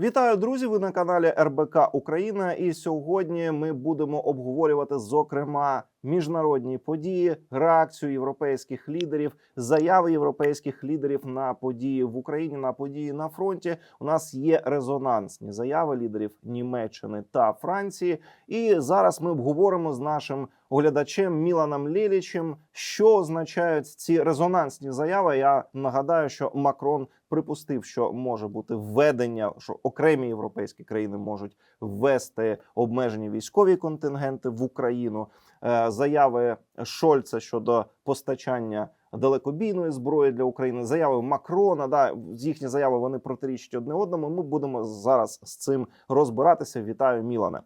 Вітаю, друзі! Ви на каналі РБК Україна. І сьогодні ми будемо обговорювати зокрема міжнародні події, реакцію європейських лідерів, заяви європейських лідерів на події в Україні, на події на фронті. У нас є резонансні заяви лідерів Німеччини та Франції. І зараз ми обговоримо з нашим оглядачем Міланом Лєлічем, що означають ці резонансні заяви. Я нагадаю, що Макрон припустив, що може бути введення, що окремі європейські країни можуть ввести обмежені військові контингенти в Україну. Е, Заяви Шольца щодо постачання далекобійної зброї для України, заяви Макрона. Да, їхні заяви вони протирічать одне одному. Ми будемо зараз з цим розбиратися. Вітаю, Мілане.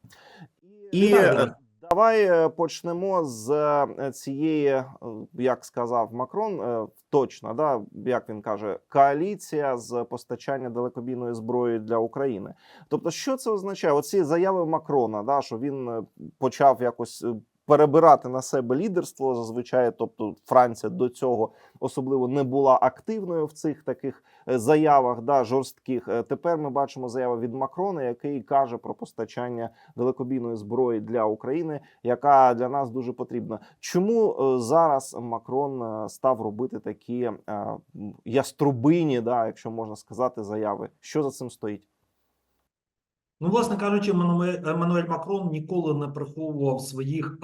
І е, давай е, почнемо з цієї, як сказав Макрон, точно, да, як він каже, коаліція з постачання далекобійної зброї для України. Тобто, що це означає? Оці заяви Макрона, да, що він почав якось. Перебирати на себе лідерство зазвичай, тобто Франція до цього особливо не була активною в цих таких е, заявах, да жорстких. Е, Тепер ми бачимо заяву від Макрона, який каже про постачання далекобійної зброї для України, яка для нас дуже потрібна. Чому е, зараз Макрон став робити такі яструбині, да, якщо можна сказати, заяви? Що за цим стоїть? Ну, власне кажучи, Мануель, Макрон ніколи не приховував своїх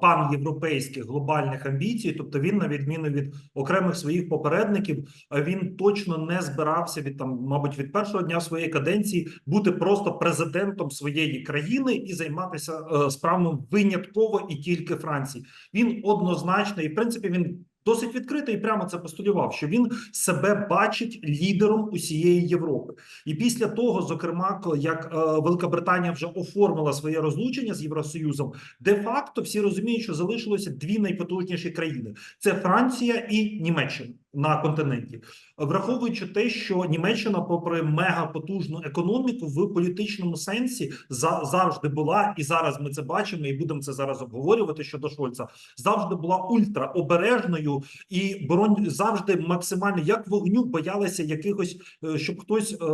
панєвропейських глобальних амбіцій. Тобто, він, на відміну від окремих своїх попередників, він точно не збирався від там, мабуть, від першого дня своєї каденції бути просто президентом своєї країни і займатися е, справами винятково і тільки Франції. Він однозначно, і в принципі він. Досить відкрито і прямо це постулював, що він себе бачить лідером усієї Європи. І після того, зокрема, як е, Велика Британія вже оформила своє розлучення з Євросоюзом, де-факто всі розуміють, що залишилося дві найпотужніші країни: це Франція і Німеччина на континенті, враховуючи те, що Німеччина, попри мегапотужну економіку, в політичному сенсі за завжди була, і зараз ми це бачимо, і будемо це зараз обговорювати щодо Шольца. Завжди була ультраобережною і боронь завжди максимально як вогню боялася якихось, е, щоб хтось е,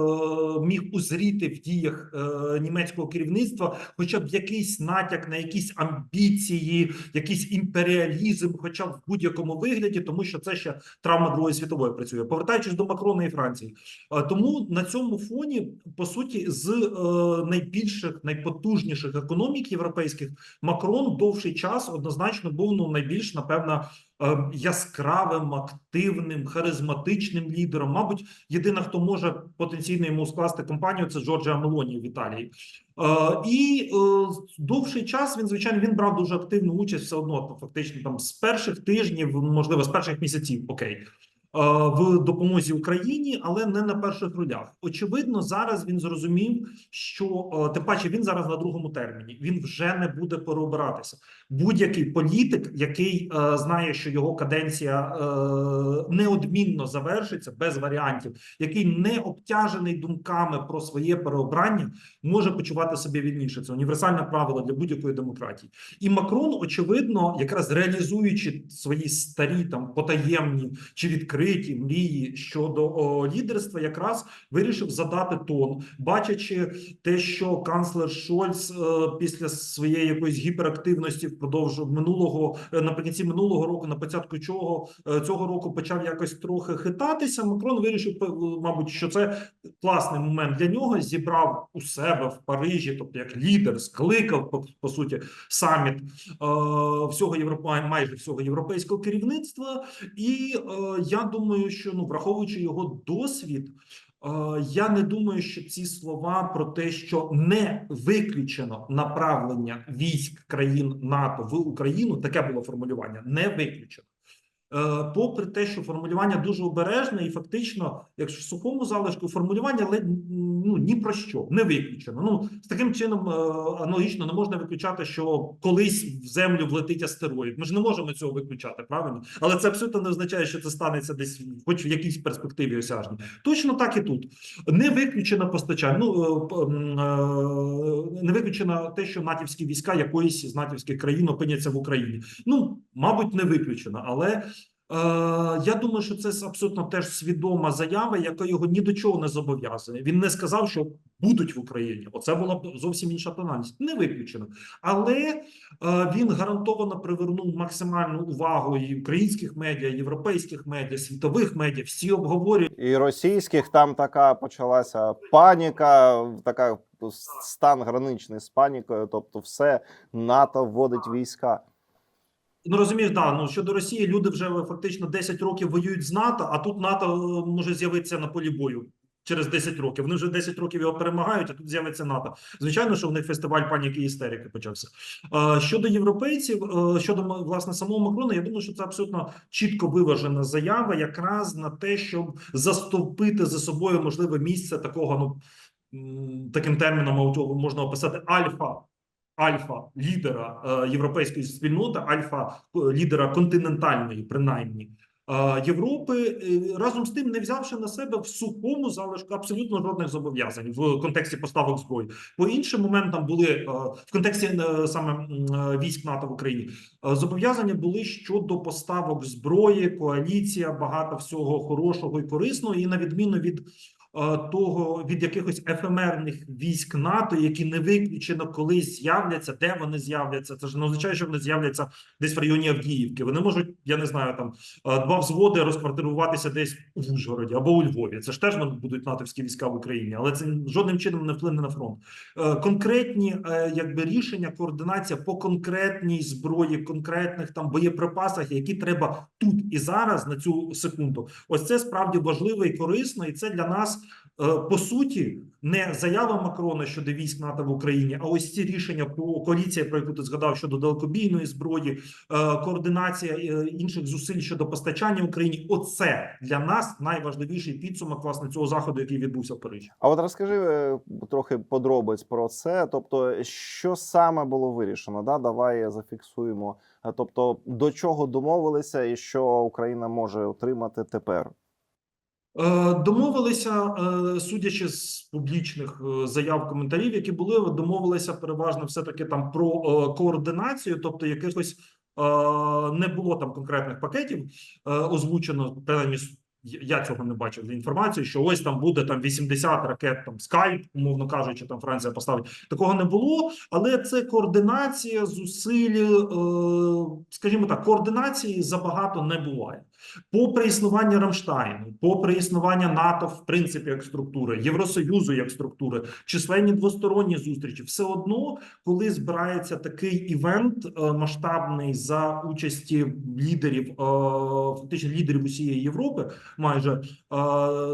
міг узріти в діях е, німецького керівництва, хоча б якийсь натяк на якісь амбіції, якийсь імперіалізм, хоча б в будь-якому вигляді, тому що це ще травма Другої світової працює. Повертаючись до Макрона і Франції, Е, тому на цьому фоні, по суті, з е, найбільших, найпотужніших економік європейських Макрон довший час однозначно був ну найбільш напевно яскравим, активним, харизматичним лідером. Мабуть, єдина, хто може потенційно йому скласти компанію, це Джорджія Мелоні в Італії. Е, І е, довший час він звичайно він брав дуже активну участь все одно, фактично там з перших тижнів, можливо, з перших місяців. Окей. Е, В допомозі Україні, але не на перших ролях. Очевидно, зараз він зрозумів, що е, тим паче він зараз на другому терміні. Він вже не буде переобиратися. Будь-який політик, який е, знає, що його каденція е, неодмінно завершиться без варіантів, який не обтяжений думками про своє переобрання, може почувати себе вільніше. Це універсальне правило для будь-якої демократії. І Макрон, очевидно, якраз реалізуючи свої старі там потаємні чи відкриті мрії щодо о, лідерства, якраз вирішив задати тон, бачачи те, що канцлер Шольц е, після своєї якоїсь гіперактивності впродовж минулого е, наприкінці минулого року, на початку чого е, цього року почав якось трохи хитатися. Макрон вирішив, мабуть, що це класний момент для нього. Зібрав у себе в Парижі, тобто як лідер, скликав по, по суті саміт е, всього Європа, майже всього європейського керівництва. І е, я думаю, що ну враховуючи його досвід. е, Я не думаю, що ці слова про те, що не виключено направлення військ країн НАТО в Україну, таке було формулювання, не виключено. Е, Попри те, що формулювання дуже обережне, і фактично, якщо в сухому залишку формулювання ну ні про що не виключено. Ну з таким чином е, аналогічно не можна виключати, що колись в землю влетить астероїд. Ми ж не можемо цього виключати, правильно? Але це абсолютно не означає, що це станеться десь, хоч в якійсь перспективі осяжній. Точно так і тут не виключено постачання. Ну е, не виключено те, що натівські війська якоїсь з натівських країн опиняться в Україні. Ну, мабуть, не виключено, але я думаю, що це абсолютно теж свідома заява, яка його ні до чого не зобов'язує. Він не сказав, що будуть в Україні. Оце була б зовсім інша тональність. Не виключено. Але е, він гарантовано привернув максимальну увагу і українських медіа, європейських медіа, світових медіа. Всі обговорюють. І російських там така почалася паніка, така стан граничний з панікою. Тобто, все НАТО вводить війська. Ну розумієш, да, ну щодо Росії, люди вже фактично 10 років воюють з НАТО, а тут НАТО е, може з'явитися на полі бою через 10 років. Вони вже 10 років його перемагають, а тут з'явиться НАТО. Звичайно, що в них фестиваль паніки і істерики почався. Е, Щодо європейців, е, щодо власне самого Макрона, я думаю, що це абсолютно чітко виважена заява, якраз на те, щоб застовпити за собою можливе місце такого, ну таким терміном можна описати альфа. Альфа лідера е, європейської спільноти, альфа е, лідера континентальної, принаймні е, Європи, разом з тим, не взявши на себе в сухому залишку абсолютно жодних зобов'язань в контексті поставок зброї. По іншим моментам були в контексті саме військ НАТО в Україні. Зобов'язання були щодо поставок зброї, коаліція, багато всього хорошого і корисного, і на відміну від того від якихось ефемерних військ НАТО, які не виключено колись з'являться, де вони з'являться. Це ж не означає, що вони з'являться десь в районі Авдіївки. Вони можуть, я не знаю, там е, два взводи розквартируватися десь у Ужгороді або у Львові. Це ж теж будуть натовські війська в Україні, але це жодним чином не вплине на фронт. Е, Конкретні е, якби рішення, координація по конкретній зброї, конкретних там боєприпасах, які треба тут і зараз на цю секунду. Ось це справді важливо і корисно, і це для нас е, по суті не заява Макрона щодо військ НАТО в Україні, а ось ці рішення по коаліції, про яку ти згадав щодо далекобійної зброї, е, координація е, інших зусиль щодо постачання Україні. Оце для нас найважливіший підсумок власне цього заходу, який відбувся в Парижі. А от розкажи е, трохи подробиць про це. Тобто, що саме було вирішено? Да, давай зафіксуємо. Е, Тобто, до чого домовилися, і що Україна може отримати тепер. Е, Домовилися, е, судячи з публічних е, заяв коментарів, які були, домовилися переважно все таки там про координацію, тобто якихось не було там конкретних пакетів озвучено. Принаймні, я цього не бачив за інформацією, що ось там буде там 80 ракет, там Скайп, умовно кажучи, там Франція поставить. Такого не було, але це координація зусиль, скажімо так, координації забагато не буває. Попри існування Рамштайну, попри існування НАТО, в принципі, як структури, Євросоюзу як структури, численні двосторонні зустрічі, все одно, коли збирається такий івент е, масштабний за участі лідерів, е, фактично лідерів усієї Європи, майже е,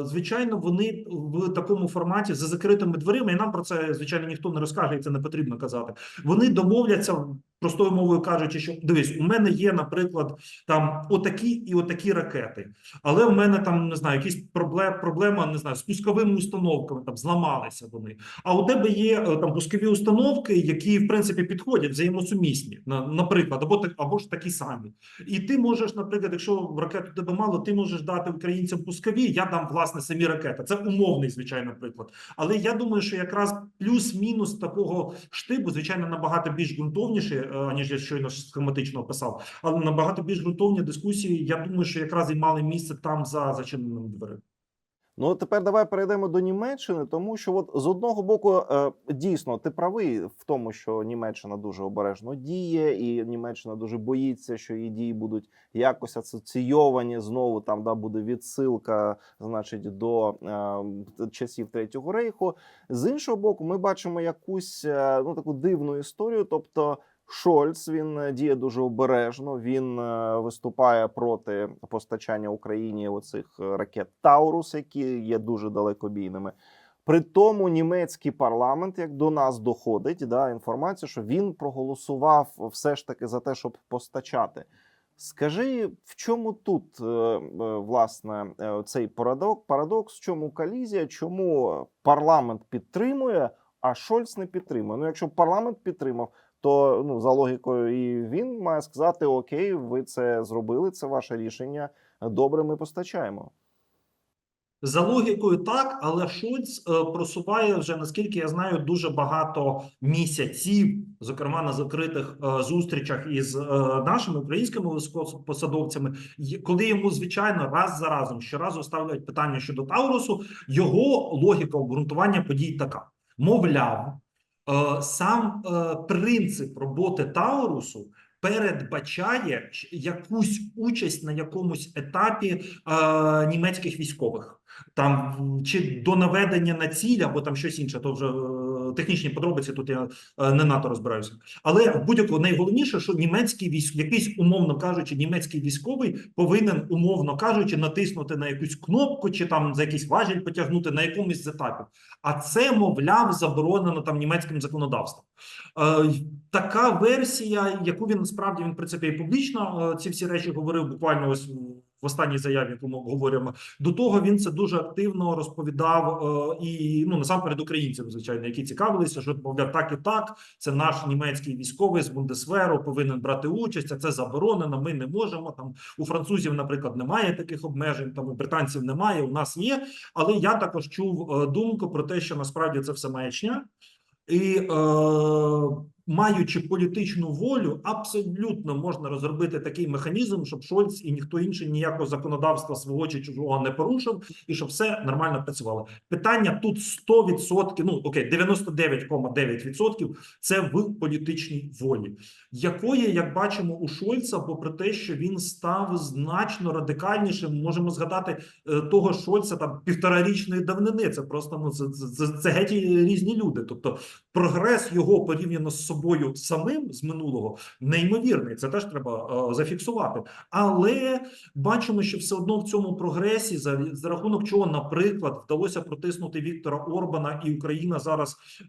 звичайно, вони в такому форматі за закритими дверима, і нам про це звичайно ніхто не розкаже, і це не потрібно казати. Вони домовляться простою мовою кажучи, що дивись, у мене є, наприклад, там отакі і отакі ракети, але в мене там не знаю, якісь проблем, проблема не знаю з пусковими установками, там зламалися вони. А у тебе є е, там пускові установки, які в принципі підходять взаємосумісні, на, наприклад, або так, або ж такі самі. І ти можеш, наприклад, якщо ракет у тебе мало, ти можеш дати українцям пускові. Я дам власне самі ракети. Це умовний, звичайно, приклад. Але я думаю, що якраз плюс-мінус такого штибу, звичайно, набагато більш ґрунтовніші, е, аніж я щойно схематично описав. Але набагато більш ґрунтовні дискусії. Я думаю, що якраз і мали місце там за зачиненими дверима. Ну тепер давай перейдемо до Німеччини, тому що от з одного боку е, дійсно ти правий в тому, що Німеччина дуже обережно діє, і Німеччина дуже боїться, що її дії будуть якось асоційовані. Знову там да буде відсилка, значить, до е, часів третього рейху. З іншого боку, ми бачимо якусь е, ну таку дивну історію, тобто. Шольц він е, діє дуже обережно. Він е, виступає проти постачання Україні оцих е, ракет Таурус, які є дуже далекобійними. При тому німецький парламент, як до нас доходить, да інформація, що він проголосував все ж таки за те, щоб постачати. Скажи, в чому тут власне цей парадокс, парадокс, в чому колізія, чому парламент підтримує, а Шольц не підтримує? Ну, якщо парламент підтримав, то ну за логікою і він має сказати: Окей, ви це зробили, це ваше рішення. Добре, ми постачаємо. За логікою, так, але Шольц е, просуває вже, наскільки я знаю, дуже багато місяців, зокрема на закритих е, зустрічах із е, нашими українськими високопосадовцями, коли йому звичайно раз за разом щоразу ставлять питання щодо Таурусу, його логіка обґрунтування подій така: мовляв, сам е, принцип роботи Таурусу. Передбачає якусь участь на якомусь етапі е, німецьких військових, там чи до наведення на ціль, або там щось інше, то вже е, технічні подробиці. Тут я е, не надто розбираюся. Але будь-якому найголовніше, що німецький військ, якийсь умовно кажучи, німецький військовий повинен, умовно кажучи, натиснути на якусь кнопку, чи там за якийсь важіль потягнути на якомусь з етапів. А це, мовляв, заборонено там німецьким законодавством. Е, така версія, яку він насправді він принципі і публічно ці всі речі говорив буквально ось в останній заяві, яку ми обговорюємо. До того він це дуже активно розповідав е, і ну насамперед українцям, звичайно, які цікавилися, що мовляв, так і так. Це наш німецький військовий з Бундесверу повинен брати участь. А це заборонено. Ми не можемо. Там у французів, наприклад, немає таких обмежень. Там у британців немає. У нас є. Але я також чув е, думку про те, що насправді це все маячня. І е, маючи політичну волю, абсолютно можна розробити такий механізм, щоб Шольц і ніхто інший ніякого законодавства свого чи чужого не порушив, і щоб все нормально працювало. Питання тут 100%, ну окей, 99,9% це в політичній волі, якої, як бачимо, у Шольца, попри те, що він став значно радикальнішим, можемо згадати е, того Шольца там півторарічної давнини. Це просто ну це, це, це, це геть різні люди. Тобто прогрес його порівняно з собою самим з минулого неймовірний. Це теж треба е, зафіксувати. Але бачимо, що все одно в цьому прогресі, за, за рахунок чого, наприклад, вдалося протиснути Віктора Орбана, і Україна зараз е,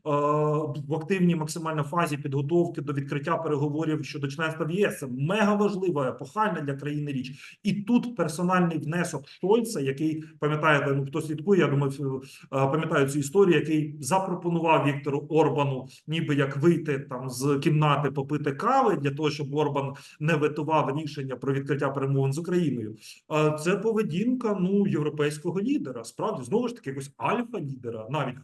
в активній максимально фазі підготовки до відкриття переговорів щодо членства в ЄС. Це мега важлива, епохальна для країни річ. І тут персональний внесок Шольца, який пам'ятаєте, ну хто слідкує, я думаю, е, пам'ятаю цю історію, який запропонував Віктору Орбану, ніби як вийти там з кімнати попити кави для того, щоб Орбан не ветував рішення про відкриття перемовин з Україною. А це поведінка ну європейського лідера. Справді знову ж таки якогось альфа-лідера, навіть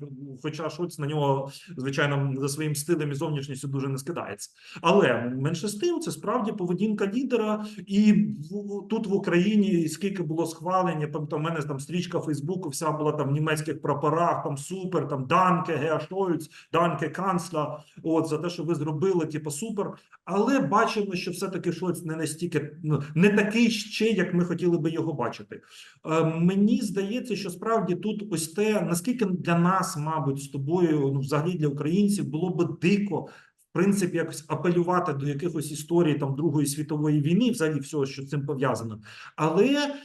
хоча Шольц на нього звичайно за своїм стилем і зовнішністю дуже не скидається. Але менше з тим, це справді поведінка лідера, і в, тут в Україні скільки було схвалення, пам'ятаю, у мене там стрічка Фейсбуку, вся була там в німецьких прапорах, там супер, там данке, Геа Шольц, данке канцла. От за те, що ви зробили, типу, супер. Але бачимо, що все-таки Шольц не настільки ну, не такий ще, як ми хотіли би його бачити. Е, мені здається, що справді тут ось те, наскільки для нас, мабуть, з тобою, ну взагалі для українців, було би дико. В принципі, якось апелювати до якихось історій там Другої світової війни, взагалі всього, що з цим пов'язано. Але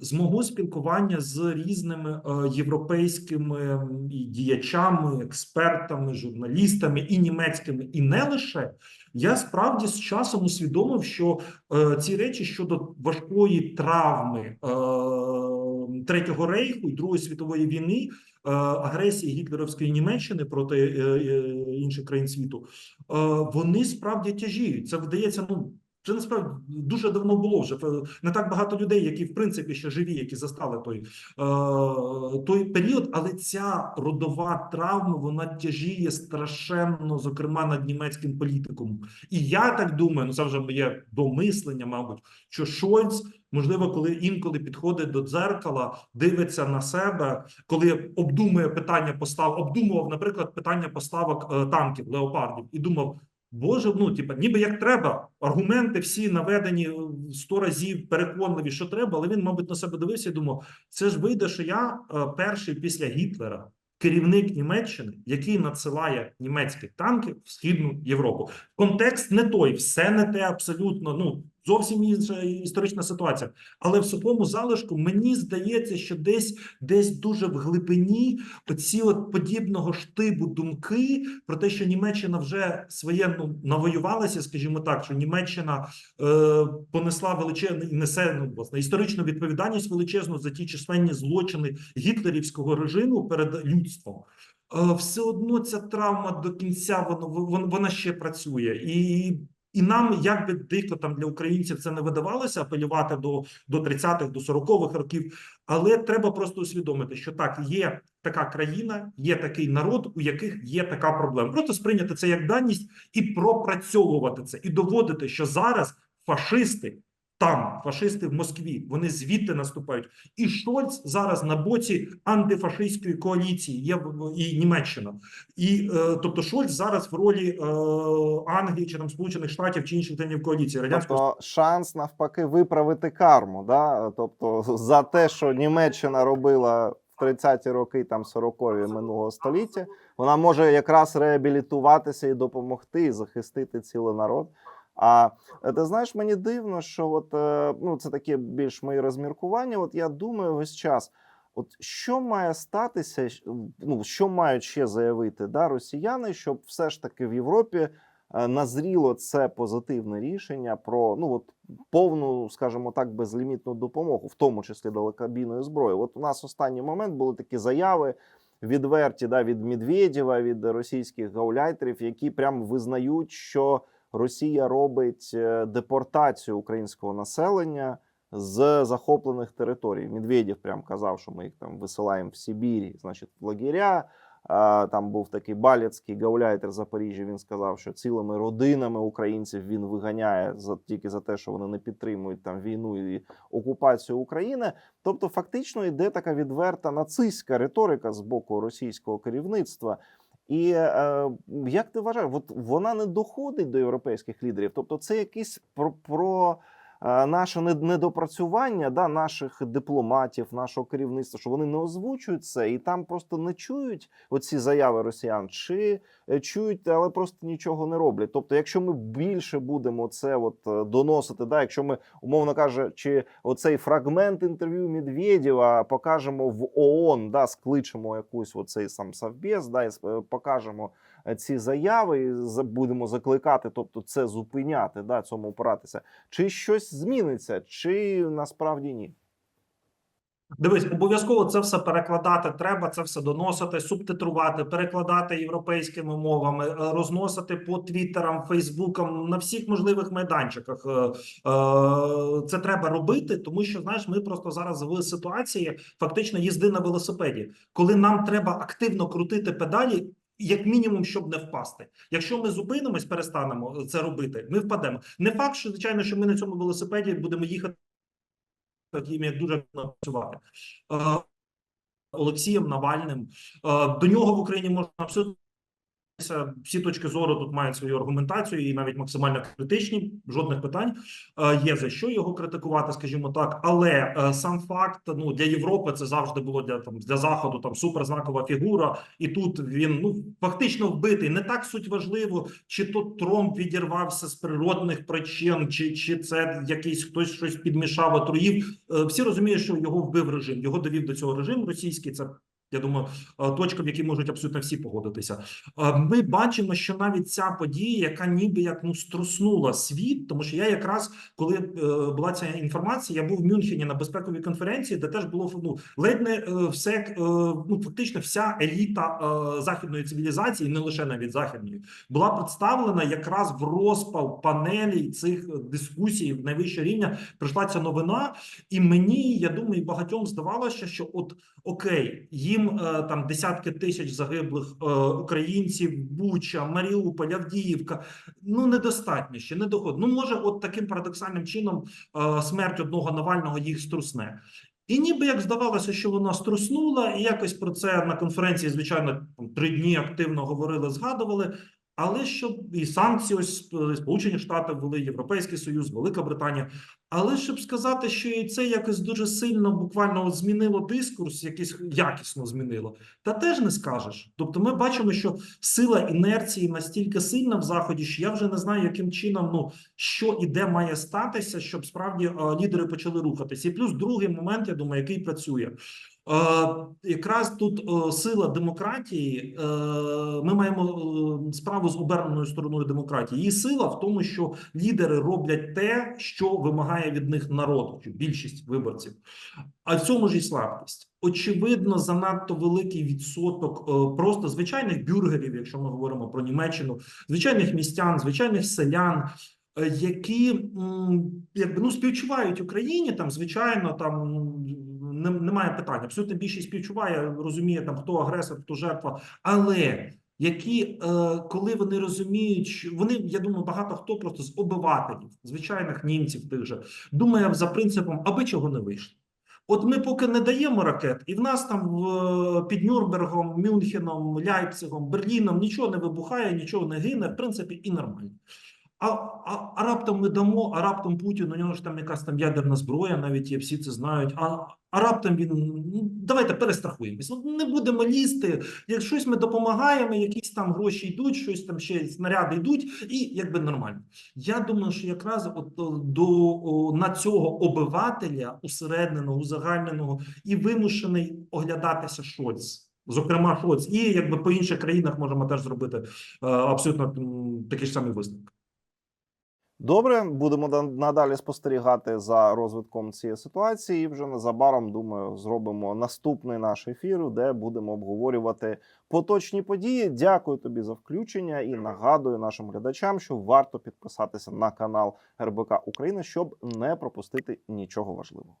з мого спілкування з різними е, європейськими діячами, експертами, журналістами і німецькими, і не лише я справді з часом усвідомив, що е, ці речі щодо важкої травми е, Третього рейху і Другої світової війни, е, агресії гітлерівської Німеччини проти е, е, інших країн світу, вони справді тяжіють. Це вдається, ну. Це насправді дуже давно було вже не так багато людей, які в принципі ще живі, які застали той, е, той період. Але ця родова травма вона тяжіє страшенно, зокрема над німецьким політиком. І я так думаю, ну це вже моє домислення, мабуть, що Шольц, можливо, коли інколи підходить до дзеркала, дивиться на себе, коли обдумує питання постав, обдумував, наприклад, питання поставок е, танків леопардів, і думав. Боже, ну типа, ніби як треба. Аргументи всі наведені сто разів переконливі, що треба, але він, мабуть, на себе дивився і думав: це ж вийде, що я е, перший після Гітлера, керівник Німеччини, який надсилає німецькі танки в східну Європу. Контекст не той, все не те абсолютно. Ну зовсім інша історична ситуація. Але в сухому залишку мені здається, що десь десь дуже в глибині оці от подібного штибу думки про те, що Німеччина вже своє ну навоювалася, скажімо так, що Німеччина е, понесла величезну і несе ну, власне історичну відповідальність величезну за ті численні злочини гітлерівського режиму перед людством. Е, все одно ця травма до кінця воно вона ще працює і. І нам, як би дико там для українців це не видавалося, апелювати до, до 30-х, до 40-х років, але треба просто усвідомити, що так, є така країна, є такий народ, у яких є така проблема. Просто сприйняти це як даність і пропрацьовувати це, і доводити, що зараз фашисти там, фашисти в Москві, вони звідти наступають. І Шольц зараз на боці антифашистської коаліції є і Німеччина. І е, тобто Шольц зараз в ролі е, Англії чи там Сполучених Штатів чи інших членів коаліції радянського Тобто шанс навпаки виправити карму. Да? Тобто, за те, що Німеччина робила в 30-ті роки, там 40-ві минулого століття, вона може якраз реабілітуватися і допомогти і захистити цілий народ. А е, ти знаєш, мені дивно, що от е, ну це таке більш мої розміркування. От я думаю весь час. От що має статися, ну що мають ще заявити да, росіяни, щоб все ж таки в Європі е, назріло це позитивне рішення про ну от повну, скажімо так, безлімітну допомогу, в тому числі далекобійної зброї. От у нас останній момент були такі заяви. Відверті да, від Медведєва, від російських гауляйтерів, які прям визнають, що Росія робить е, депортацію українського населення з захоплених територій. Медведєв прям казав, що ми їх там висилаємо в Сибір, значить, в лагеря. Там був такий баляцький гауляйтер Запоріжжя. Він сказав, що цілими родинами українців він виганяє за тільки за те, що вони не підтримують там війну і окупацію України. Тобто, фактично йде така відверта нацистська риторика з боку російського керівництва. І е, як ти вважаєш, от вона не доходить до європейських лідерів? Тобто, це якийсь про, про наше нед- недопрацювання да, наших дипломатів, нашого керівництва, що вони не озвучують це і там просто не чують оці заяви росіян, чи е, чують, але просто нічого не роблять. Тобто, якщо ми більше будемо це от е, доносити, да, якщо ми умовно кажучи, оцей фрагмент інтерв'ю Медведєва покажемо в ООН, да, скличемо якусь оцей сам совбез, да, і е, покажемо е, ці заяви, і будемо закликати, тобто це зупиняти, да, цьому опиратися. Чи щось зміниться, чи насправді ні? Дивись, обов'язково це все перекладати треба, це все доносити, субтитрувати, перекладати європейськими мовами, е, розносити по твіттерам, фейсбукам на всіх можливих майданчиках. Е, е, Це треба робити, тому що знаєш, ми просто зараз в ситуації фактично їзди на велосипеді, коли нам треба активно крутити педалі. Як мінімум, щоб не впасти. Якщо ми зупинимось, перестанемо це робити, ми впадемо. Не факт, що звичайно, що ми на цьому велосипеді будемо їхати як дуже працювати. Е, Олексієм Навальним. Е, До нього в Україні можна абсолютно всі точки зору тут мають свою аргументацію і навіть максимально критичні. Жодних питань Е, є за що його критикувати, скажімо так. Але е, сам факт ну для Європи це завжди було для там для заходу там суперзнакова фігура, і тут він ну фактично вбитий. Не так суть важливо, чи то Тромп відірвався з природних причин, чи, чи це якийсь хтось щось підмішав, отруїв. Е, Всі розуміють, що його вбив режим. Його довів до цього режим російський. Це я думаю, е, точка, в якій можуть абсолютно всі погодитися. Е, Ми бачимо, що навіть ця подія, яка ніби як ну струснула світ, тому що я якраз коли е, була ця інформація, я був в Мюнхені на безпековій конференції, де теж було ну ледь не все ну фактично вся еліта західної цивілізації, не лише навіть західної, була представлена якраз в розпал панелі цих дискусій найвищого рівня. Прийшла ця новина, і мені я думаю, багатьом здавалося, що от окей, їм е, там десятки тисяч загиблих е, українців, Буча, Маріуполь, Авдіївка. Ну недостатньо ще не доходить. Ну може, от таким парадоксальним чином е, смерть одного Навального їх струсне. І ніби як здавалося, що вона струснула, і якось про це на конференції, звичайно, три дні активно говорили, згадували. Але щоб і санкції, ось е, Сполучені Штати ввели, Європейський Союз, Велика Британія. Але щоб сказати, що і це якось дуже сильно буквально от змінило дискурс, якийсь якісно змінило, та теж не скажеш. Тобто, ми бачимо, що сила інерції настільки сильна в заході, що я вже не знаю, яким чином ну що і де має статися, щоб справді е, лідери почали рухатися. І плюс другий момент, я думаю, який працює. Е, якраз тут е, сила демократії. Е, ми маємо справу з оберненою стороною демократії. Її сила в тому, що лідери роблять те, що вимагає від них народ, чи більшість виборців. А в цьому ж і слабкість. Очевидно, занадто великий відсоток просто звичайних бюргерів, якщо ми говоримо про Німеччину, звичайних містян, звичайних селян. які якби ну співчувають Україні. Там звичайно, там немає питань. Абсолютно більшість співчуває, розуміє там хто агресор, хто жертва, але. Які, е, коли вони розуміють, вони, я думаю, багато хто просто з обивателів, звичайних німців тих же, думає за принципом, аби чого не вийшло. От ми поки не даємо ракет, і в нас там під Нюрнбергом, Мюнхеном, Ляйпцигом, Берліном нічого не вибухає, нічого не гине, в принципі, і нормально. А, а, а раптом ми дамо, а раптом Путін, у нього ж там якась там ядерна зброя, навіть є, всі це знають. А, а раптом він ну, давайте перестрахуємось. Ну, не будемо лізти. Як щось ми допомагаємо, якісь там гроші йдуть, щось там ще снаряди йдуть, і якби нормально. Я думаю, що якраз от до о, на цього обивателя усередненого, узагальненого і вимушений оглядатися Шольц. Зокрема, Шольц. І якби по інших країнах можемо теж зробити е, абсолютно такі ж самі висновки. Добре, будемо да- надалі спостерігати за розвитком цієї ситуації. І вже незабаром думаю, зробимо наступний наш ефір, де будемо обговорювати поточні події. Дякую тобі за включення і нагадую нашим глядачам, що варто підписатися на канал РБК Україна, щоб не пропустити нічого важливого.